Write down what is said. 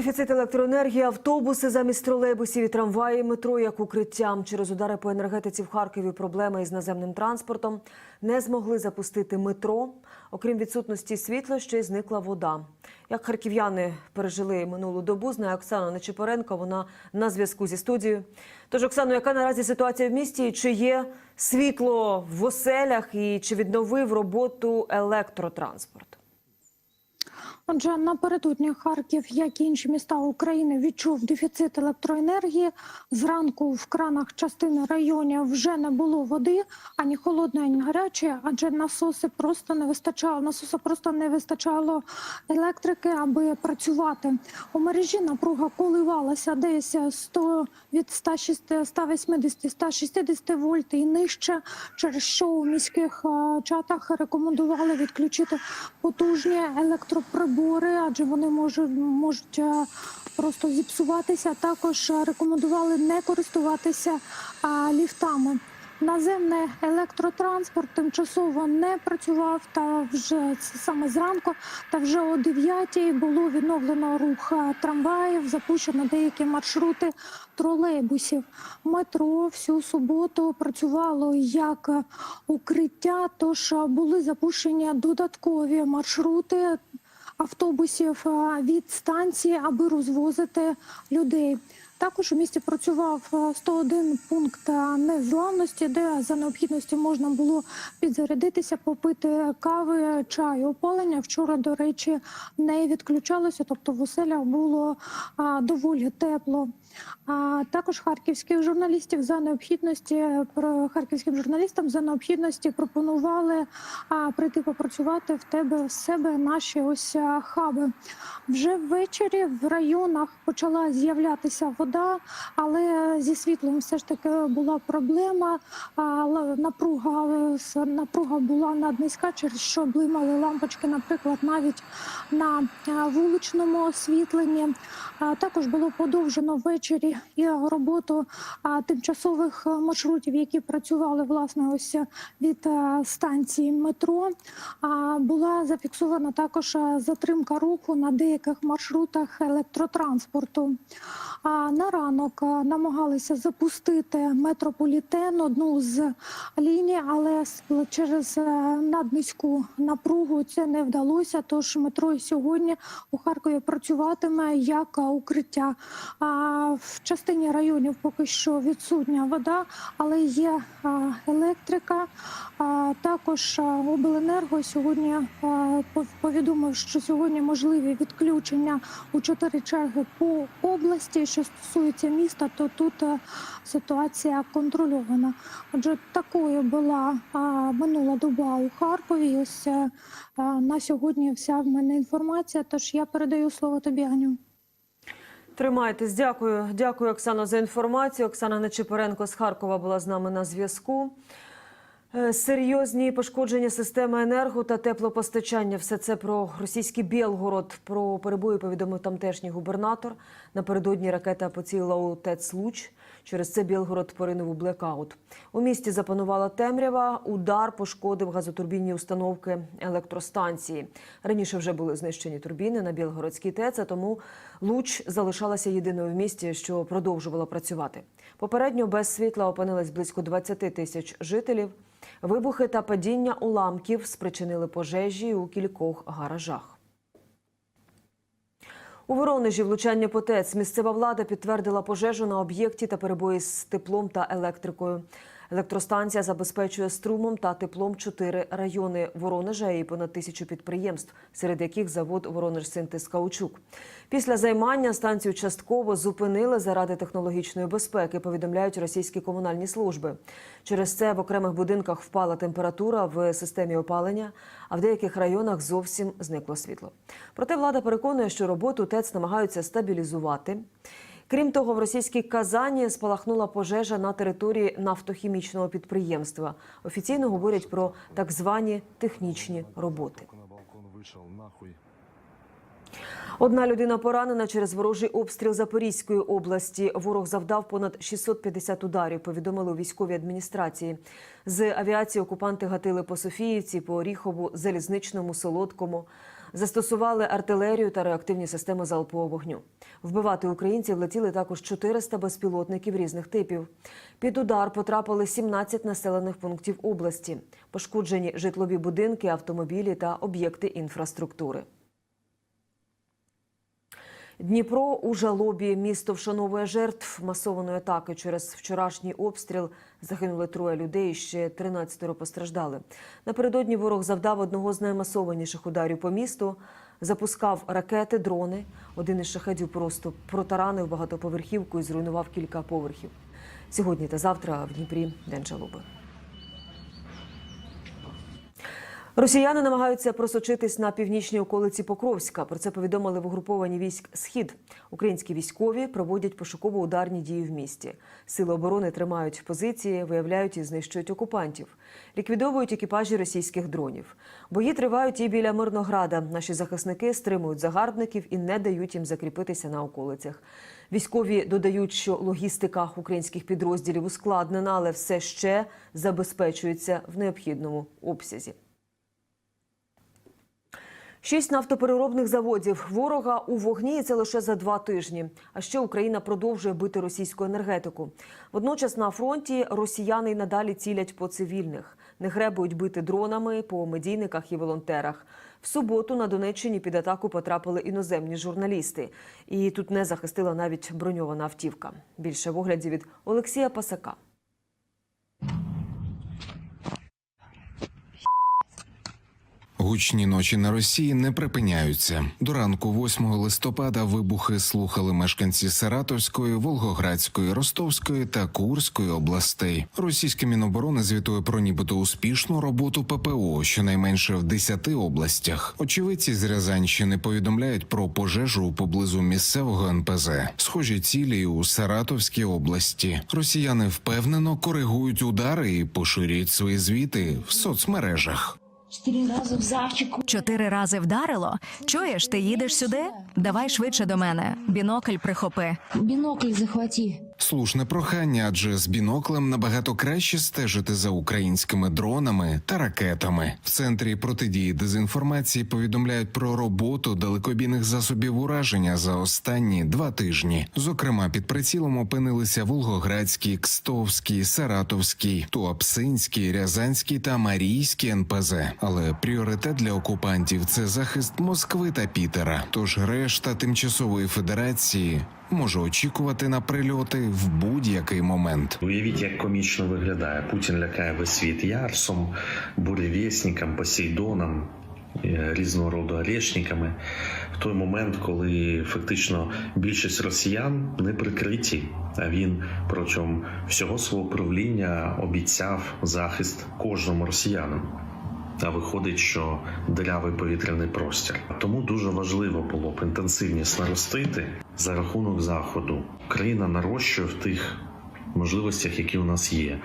Дефіцит електроенергії, автобуси замість тролейбусів і трамваї, метро як укриттям. Через удари по енергетиці в Харкові проблеми із наземним транспортом. Не змогли запустити метро. Окрім відсутності світла, ще й зникла вода. Як харків'яни пережили минулу добу, знає Оксана Нечипоренко. Вона на зв'язку зі студією. Тож, Оксано, яка наразі ситуація в місті? Чи є світло в оселях і чи відновив роботу електротранспорт? Отже, напередодні Харків, як і інші міста України, відчув дефіцит електроенергії. Зранку в кранах частини районів вже не було води, ані холодної, ані гарячої, адже насоси просто не вистачало. Насоса просто не вистачало електрики, аби працювати. У мережі напруга коливалася десь 100 від 160, 180, 160 вольт і нижче, через що у міських е, чатах рекомендували відключити потужні електроприбори, адже вони можуть можуть е, просто зіпсуватися. Також е, рекомендували не користуватися а, ліфтами. Наземний електротранспорт тимчасово не працював, та вже саме зранку, та вже о 9 було відновлено рух е, трамваїв, запущено деякі маршрути тролейбусів. Метро всю суботу працювало як е, укриття, тож е, були запущені додаткові маршрути автобусів е, від станції, аби розвозити людей. Також у місті працював е, 101 пункт е, незламності, де за необхідності можна було підзарядитися, попити кави, чаю, опалення. Вчора, до речі, не відключалося, тобто в оселях було доволі тепло. А також харківських журналістів за необхідності про харківським журналістам за необхідності пропонували а, прийти попрацювати в тебе в себе наші ось хаби. Вже ввечері в районах почала з'являтися вода, але зі світлом все ж таки була проблема. Напруга е, напруга була наднизька, через що блимали лампочки, наприклад, навіть на е, вуличному освітленні. Також було подовжено ввечері і роботу тимчасових маршрутів, які працювали власне ось від е, станції метро. Була зафіксована також затримка руху на деяких маршрутах електротранспорту. А на ранок е, намагалися запустити метрополітен, одну з ліній, але через е, наднизьку напругу це не вдалося. Тож метро сьогодні у Харкові працюватиме як укриття. А в частині районів поки що відсутня вода, але є е, електрика. Також обленерго сьогодні повідомив, що сьогодні можливі відключення у чотири черги по області. Що стосується міста, то тут е, ситуація контрольована. Отже, такою була а, минула доба у Харкові. Ось е, на сьогодні вся в мене інформація. Тож я передаю слово тобі, Аню. Тримайтесь, дякую. Дякую, Оксано, за інформацію. Оксана Нечипоренко з Харкова була з нами на зв'язку. Е, Серйозні пошкодження системи енерго та теплопостачання. Все це про російський Білгород. Про перебої повідомив тамтешній губернатор. Напередодні ракета поцілила у ТЕЦ Луч. Через це Білгород поринув у блекаут. У місті запанувала темрява. Удар пошкодив газотурбінні установки електростанції. Раніше вже були знищені турбіни на Білгородській ТЕЦ, а тому Луч залишалася єдиною в місті, що продовжувала працювати. Попередньо без світла опинились близько 20 тисяч жителів. Вибухи та падіння уламків спричинили пожежі у кількох гаражах. У Воронежі влучання по ТЕЦ місцева влада підтвердила пожежу на об'єкті та перебої з теплом та електрикою. Електростанція забезпечує струмом та теплом чотири райони Воронежа і понад тисячу підприємств, серед яких завод Воронеж-Синтез Каучук. Після займання станцію частково зупинили заради технологічної безпеки, повідомляють російські комунальні служби. Через це в окремих будинках впала температура в системі опалення, а в деяких районах зовсім зникло світло. Проте влада переконує, що роботу ТЕЦ намагаються стабілізувати. Крім того, в російській Казані спалахнула пожежа на території нафтохімічного підприємства. Офіційно говорять про так звані технічні роботи. Одна людина поранена через ворожий обстріл Запорізької області. Ворог завдав понад 650 ударів. Повідомили у військовій адміністрації. З авіації окупанти гатили по Софіївці, по Оріхову, Залізничному, Солодкому. Застосували артилерію та реактивні системи залпового вогню. Вбивати українців летіли також 400 безпілотників різних типів. Під удар потрапили 17 населених пунктів області. Пошкоджені житлові будинки, автомобілі та об'єкти інфраструктури. Дніпро у жалобі місто вшановує жертв масованої атаки. Через вчорашній обстріл загинули троє людей, ще 13 постраждали. Напередодні ворог завдав одного з наймасованіших ударів по місту. Запускав ракети, дрони. Один із шахедів просто протаранив багатоповерхівку і зруйнував кілька поверхів. Сьогодні та завтра в Дніпрі день жалоби. Росіяни намагаються просочитись на північній околиці Покровська. Про це повідомили в угрупованні військ Схід. Українські військові проводять пошуково-ударні дії в місті. Сили оборони тримають позиції, виявляють і знищують окупантів, ліквідовують екіпажі російських дронів. Бої тривають і біля Мирнограда. Наші захисники стримують загарбників і не дають їм закріпитися на околицях. Військові додають, що логістика українських підрозділів ускладнена, але все ще забезпечується в необхідному обсязі. Шість нафтопереробних заводів ворога у вогні це лише за два тижні. А ще Україна продовжує бити російську енергетику. Водночас на фронті росіяни й надалі цілять по цивільних, не гребують бити дронами по медійниках і волонтерах. В суботу на Донеччині під атаку потрапили іноземні журналісти, і тут не захистила навіть броньована автівка. Більше в огляді від Олексія Пасака. Гучні ночі на Росії не припиняються. До ранку 8 листопада вибухи слухали мешканці Саратовської, Волгоградської, Ростовської та Курської областей. Російське міноборони звітує про нібито успішну роботу ППО, щонайменше в 10 областях. Очевидці з Рязанщини повідомляють про пожежу поблизу місцевого НПЗ. Схожі цілі у Саратовській області. Росіяни впевнено коригують удари і поширюють свої звіти в соцмережах. Чотири рази в завчику. Чотири рази вдарило. Чуєш, ти їдеш сюди? Давай швидше до мене. Бінокль прихопи. Бінокль захвати. Слушне прохання, адже з біноклем набагато краще стежити за українськими дронами та ракетами. В центрі протидії дезінформації повідомляють про роботу далекобійних засобів ураження за останні два тижні. Зокрема, під прицілом опинилися Волгоградський, Кстовський, Саратовський, Туапсинський, Рязанський та Марійський НПЗ. Але пріоритет для окупантів це захист Москви та Пітера. Тож решта тимчасової федерації може очікувати на прильоти в будь-який момент. Уявіть, як комічно виглядає. Путін лякає весь світ Ярсом, буревєсніком, Посейдоном, е, різного роду орешниками. В той момент, коли фактично більшість росіян не прикриті, а він протягом всього свого правління обіцяв захист кожному росіянину. А виходить, що дирявий повітряний простір. Тому дуже важливо було б інтенсивність наростити за рахунок заходу. Україна нарощує в тих можливостях, які у нас є.